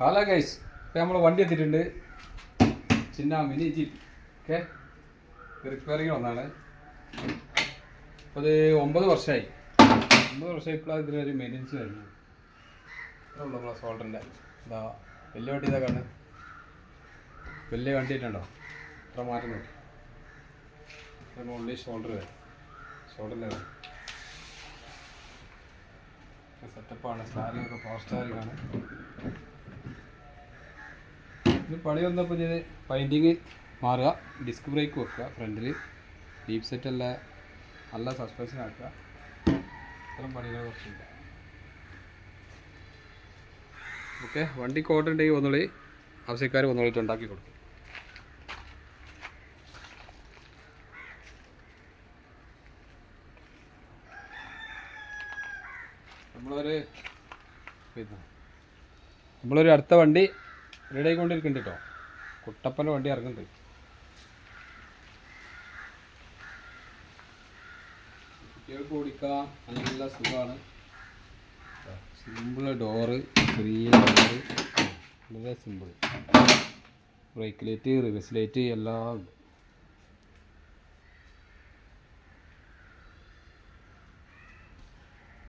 Hello guys ഇപ്പം നമ്മൾ വണ്ടി എത്തിയിട്ടുണ്ട്. ചിന്ന മിനി ജീപ്പ് ഓക്കെ റിപ്പയറിങ് വന്നാണ് അപ്പോൾ അത് ഒമ്പത് വർഷമായി ഒമ്പത് വർഷമായി ഇപ്പോഴാണ് ഇതിനൊരു മെയിന്റനൻസ് വരുന്നത്. ഉള്ളൂ നമ്മളെ സോൾഡറിന്റെ ഇതാ വലിയ വണ്ടി ഇതാ കാണുന്നത് വലിയ വണ്ടി ആയിട്ടുണ്ടോ? ഇത്ര മാറ്റം നോക്കി. മുകളിൽ ഷോൾഡർ വരും. ഷോൾഡറിന്റെ സെറ്റപ്പാണ് സ്റ്റാരിങ് ഒക്കെ പവർ സ്റ്റാരിങ് ആണ് ഇത് പണി വന്നപ്പോൾ ഞാൻ പൈന്റിങ് മാറുക ഡിസ്ക് ബ്രേക്ക് വെക്കുക ഫ്രണ്ടിൽ ഡീപ് സെറ്റ് അല്ല നല്ല സസ്പെൻഷൻ ആക്കുക. ഇത്തരം പണികൾ കുറച്ചുണ്ട് ഓക്കെ വണ്ടി കോട്ട ഉണ്ടെങ്കിൽ ഒന്നുകൂടി ആവശ്യക്കാർ ഒന്നുകൂടി ഉണ്ടാക്കി കൊടുക്കും. നമ്മളൊരു നമ്മളൊരു അടുത്ത വണ്ടി റെഡി ആയിക്കൊണ്ടിരിക്കുന്നുണ്ട് കേട്ടോ. കുട്ടപ്പന്റെ വണ്ടി ഇറങ്ങുന്നുണ്ട്. കുട്ടികൾക്ക് ഓടിക്കാം. നല്ല സുഖമാണ്. സിമ്പിൾ ഡോറ് ചെറിയ ഡോറ് വളരെ simple brake light reverse light എല്ലാം ഉണ്ട്.